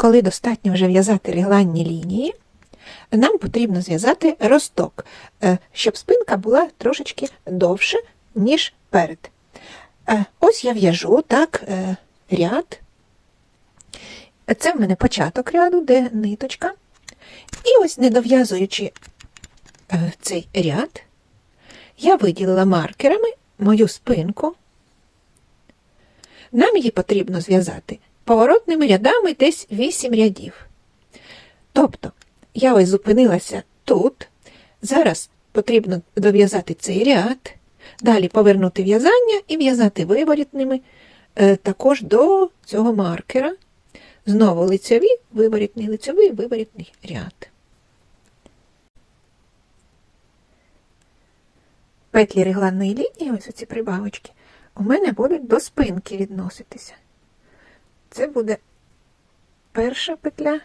коли достатньо вже в'язати регланні лінії, нам потрібно зв'язати росток, е, щоб спинка була трошечки довше, ніж перед. Е, Ось я в'яжу так, е, ряд. Це в мене початок ряду, де ниточка. І ось, не дов'язуючи цей ряд, я виділила маркерами мою спинку. Нам її потрібно зв'язати поворотними рядами десь 8 рядів. Тобто, я ось зупинилася тут. Зараз потрібно дов'язати цей ряд, далі повернути в'язання і в'язати виворітними е, також до цього маркера. Знову лицьові, виворітний, лицьовий, виворітний ряд. Петлі регланної лінії, ось оці прибавочки, у мене будуть до спинки відноситися. Це буде перша петля,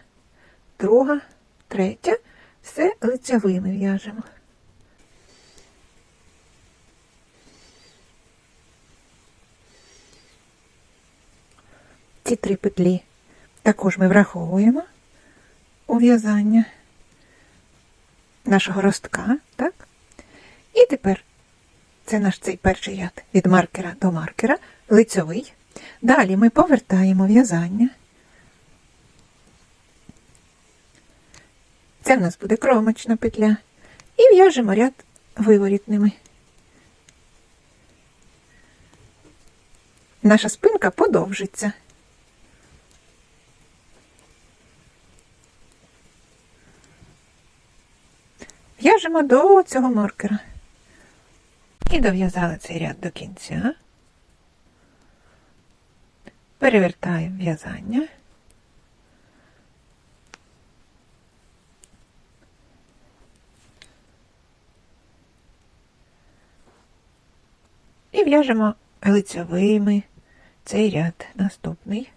друга, третя. Все лицевими в'яжемо. Ці три петлі також ми враховуємо у в'язання нашого ростка, так? І тепер це наш цей перший ряд від маркера до маркера, лицьовий. Далі ми повертаємо в'язання. Це в нас буде кромочна петля. І в'яжемо ряд виворітними. Наша спинка подовжиться. В'яжемо до цього маркера. І дов'язали цей ряд до кінця. Перевертаємо в'язання. І в'яжемо лицевими цей ряд наступний.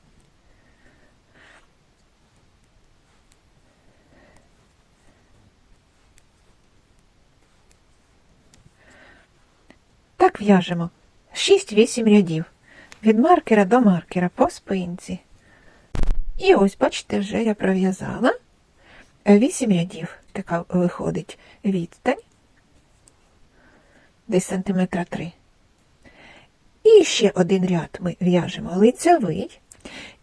Так в'яжемо 6-8 рядів від маркера до маркера по спинці. І ось, бачите, вже я пров'язала 8 рядів. Така виходить відстань, десь сантиметра 3. І ще один ряд ми в'яжемо лицевий,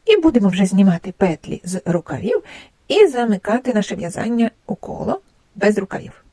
і будемо вже знімати петлі з рукавів і замикати наше в'язання у коло без рукавів.